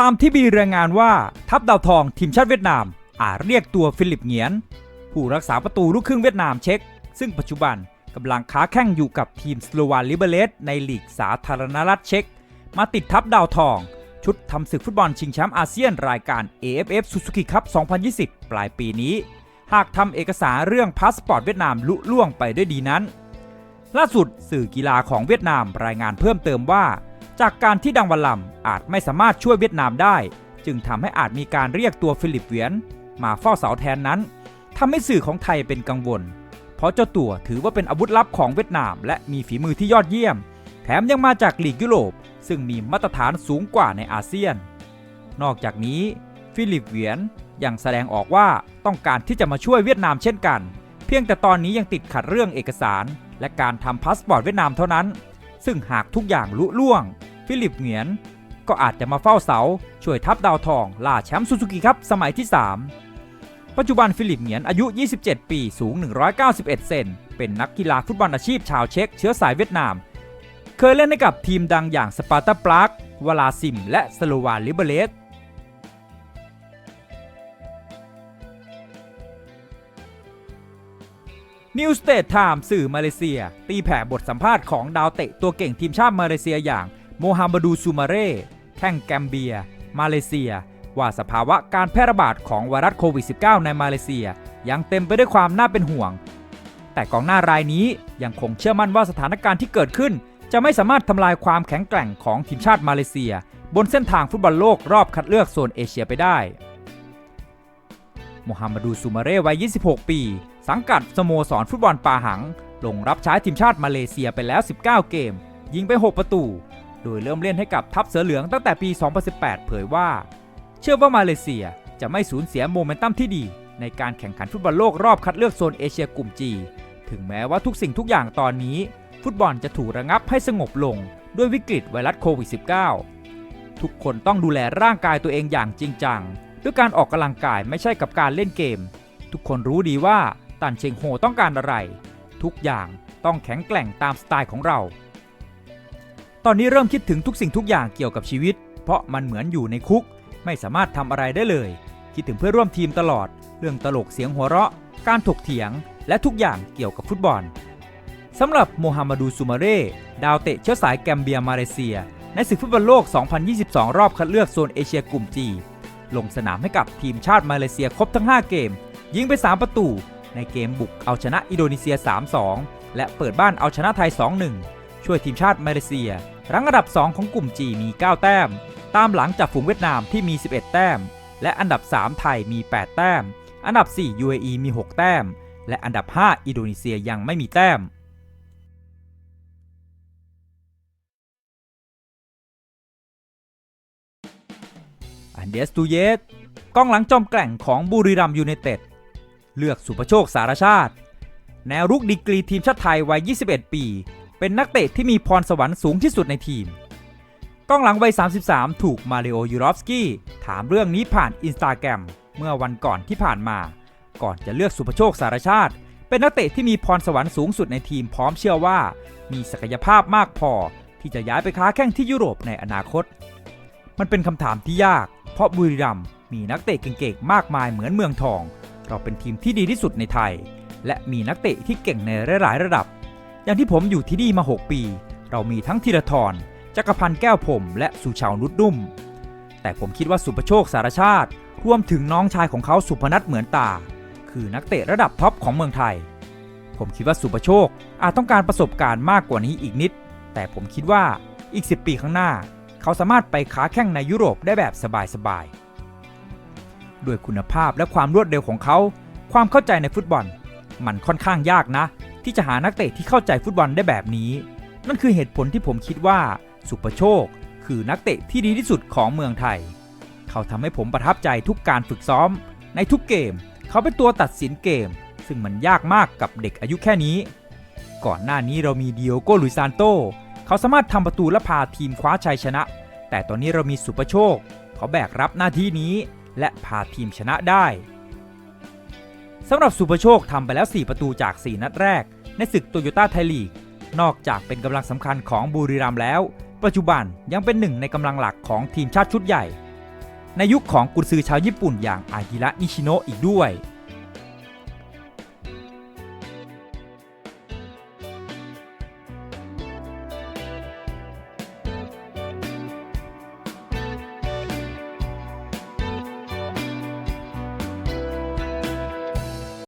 ตามที่มีรายงานว่าทัพดาวทองทีมชาติเวียดนาม อาจเรียกตัวฟิลิปเหงียน ผู้รักษาประตูลูกครึ่งเวียดนามเช็กซึ่งปัจจุบันกำลังค้าแข่งอยู่กับทีมสโลวานลิเบเลสในลีกสาธารณรัฐเช็กมาติดทัพดาวทอง ชุดทำศึกฟุตบอลชิงแชมป์อาเซียนรายการ AFF Suzuki Cup 2020 ปลายปีนี้ หากทำเอกสารเรื่องพาสปอร์ตเวียดนามลุล่วงไปด้วยดีนั้น ล่าสุดสื่อกีฬาของเวียดนามรายงานเพิ่มเติมว่า จากการที่ดังวันลำอาจไม่สามารถช่วยเวียดนามได้ จึงทำให้อาจมีการเรียกตัวฟิลิปเวียน มาเฝ้าเสาแทนนั้นทำให้สื่อของไทยเป็นกังวล เพราะเจ้าตัวถือว่าเป็นอาวุธลับของเวียดนาม และมีฝีมือที่ยอดเยี่ยม แถมยังมาจากลีกยุโรป ซึ่งมีมาตรฐานสูงกว่าในอาเซียน นอกจากนี้ ฟิลิปเวียนยังแสดงออกว่าต้องการที่จะมาช่วยเวียดนามเช่นกัน เพียงแต่ตอนนี้ยังติดขัดเรื่องเอกสาร และการทำพาสปอร์ตเวียดนามเท่านั้น ซึ่งหากทุกอย่างลุล่วง ฟิลิปเหงียน ก็อาจจะมาเฝ้าเสา ช่วยทัพดาวทองล่าแชมป์ซูซูกิครับสมัยที่ 3 ปัจจุบันฟิลิปเหงียนอายุ 27 ปีสูง 191 เซนเป็นนักกีฬาฟุตบอลอาชีพชาวเช็กเชื้อสายเวียดนาม เคยเล่นให้กับทีมดังอย่างสปาร์ตาปรากวลาซิม และสโลวาลิเบเลสนิวสเต t ไทม์สื่อมาเลเซีย ตีแผ่บทสัมภาษณ์ของดาวเตะตัวเก่งทีมชาติมาเลเซียอย่าง โมฮัมหมัดูซูมาเร่แข้งแกมเบีย มาเลเซีย ว่าสภาวะการแพร่ระบาดของไวรัสโควิด -19 ในมาเลเซีย ยังเต็มไปด้วยความน่าเป็นห่วง แต่กองหน้ารายนี้ยังคงเชื่อมั่นว่าสถานการณ์ที่เกิดขึ้น จะไม่สามารถทำลายความแข็งแกร่งของทีมชาติมาเลเซีย บนเส้นทางฟุตบอลโลกรอบคัดเลือกโซนเอเชียไปได้โมฮัมหมัดูซูมาเร่วัย 26 ปี สังกัดสโมสรฟุตบอลปาหัง ลงรับใช้ทีมชาติมาเลเซียไปแล้ว 19 เกม ยิงไป 6 ประตู โดยเริ่มเล่นให้กับทัพเสือเหลืองตั้งแต่ปี 2018 เผยว่า เชื่อว่ามาเลเซียจะไม่สูญเสียโมเมนตัมที่ดี ในการแข่งขันฟุตบอลโลกรอบคัดเลือกโซนเอเชียกลุ่มจีถึงแม้ว่าทุกสิ่งทุกอย่างตอนนี้ ฟุตบอลจะถูกระงับให้สงบลง ด้วยวิกฤตไวรัสโควิด -19 ทุกคนต้องดูแลร่างกายตัวเองอย่างจริงจัง ด้วยการออกกำลังกายไม่ใช่กับการเล่นเกม ทุกคนรู้ดีว่าตันเชงโฮต้องการอะไร ทุกอย่างต้องแข็งแกร่งตามสไตล์ของเรา ตอนนี้เริ่มคิดถึงทุกสิ่งทุกอย่างเกี่ยวกับชีวิต เพราะมันเหมือนอยู่ในคุก ไม่สามารถทำอะไรได้เลย คิดถึงเพื่อนร่วมทีมตลอด เรื่องตลกเสียงหัวเราะ การถกเถียง และทุกอย่างเกี่ยวกับฟุตบอลสำหรับโมฮัมหมัดูซูมาเร่ดาวเตะเชื้อสายแกมเบียมาเลเซีย ในศึกฟุตบอลโลก 2022 รอบคัดเลือกโซนเอเชียกลุ่มจีลงสนามให้กับทีมชาติมาเลเซียครบทั้ง 5 เกม ยิงไป 3 ประตู ในเกมบุกเอาชนะอินโดนีเซีย 3-2 และเปิดบ้านเอาชนะไทย 2-1 ช่วยทีมชาติมาเลเซีย รั้งอันดับ 2 ของกลุ่มจีมี 9 แต้ม ตามหลังจากฝูงเวียดนามที่มี 11 แต้ม และอันดับ 3 ไทยมี 8 แต้ม อันดับ 4 UAE มี 6 แต้ม และอันดับ 5 อินโดนีเซียยังไม่มีแต้มอันเดสตูเยสกองหลังจอมแกร่งของบุรีรัมย์ยูไนเต็ด เลือกสุภโชคสารชาติ แนวรุกดีกรีทีมชาติไทยวัย 21 ปี เป็นนักเตะที่มีพรสวรรค์สูงที่สุดในทีมก้องหลังวัย 33 ถูกมาริโอยูรอฟสกี้ถามเรื่องนี้ผ่านอินสตาแกรมเมื่อวันก่อนที่ผ่านมา ก่อนจะเลือกสุภโชคสารชาติ เป็นนักเตะที่มีพรสวรรค์สูงสุดในทีมพร้อมเชื่อว่า มีศักยภาพมากพอที่จะย้ายไปค้าแข่งที่ยุโรปในอนาคต มันเป็นคำถามที่ยาก เพราะบุรีรัมย์มีนักเตะเก่งๆ มากมายเหมือนเมืองทอง เราเป็นทีมที่ดีที่สุดในไทย และมีนักเตะที่เก่งในหลายๆระดับ อย่างที่ผมอยู่ที่นี่มา 6 ปี เรามีทั้งธีรทรจักรพันธ์แก้วผม และสุชาวนุดนุ่ม แต่ผมคิดว่าสุประโชคสารชาติ รวมถึงน้องชายของเขาสุพนัทเหมือนตา คือนักเตะระดับท็อปของเมืองไทย ผมคิดว่าสุประโชคอาจต้องการประสบการณ์มากกว่านี้อีกนิด แต่ผมคิดว่าอีก 10 ปีข้างหน้า เขาสามารถไปค้าแข่งในยุโรปได้แบบสบายๆด้วยคุณภาพและความรวดเร็วของเขา ความเข้าใจในฟุตบอล มันค่อนข้างยากนะ ที่จะหานักเตะที่เข้าใจฟุตบอลได้แบบนี้ นั่นคือเหตุผลที่ผมคิดว่าสุประโชค คือนักเตะที่ดีที่สุดของเมืองไทย เขาทำให้ผมประทับใจทุกการฝึกซ้อม ในทุกเกม เขาเป็นตัวตัดสินเกม ซึ่งมันยากมากกับเด็กอายุแค่นี้ ก่อนหน้านี้เรามีเดิโอโกลุยซานโตเขาสามารถทำประตูและพาทีมคว้าชัยชนะ แต่ตอนนี้เรามีสุประโชค เขาแบกรับหน้าที่นี้ และพาทีมชนะได้สำหรับสุประโชคทำไปแล้ว 4 ประตูจาก 4 นัดแรก ในศึกโตโยต้าไทยลีก นอกจากเป็นกำลังสำคัญของบุรีรัมย์แล้ว ปัจจุบันยังเป็นหนึ่งในกำลังหลักของทีมชาติชุดใหญ่ ในยุคของกุนซือชาวญี่ปุ่นอย่างอากิระนิชิโนะอีกด้วย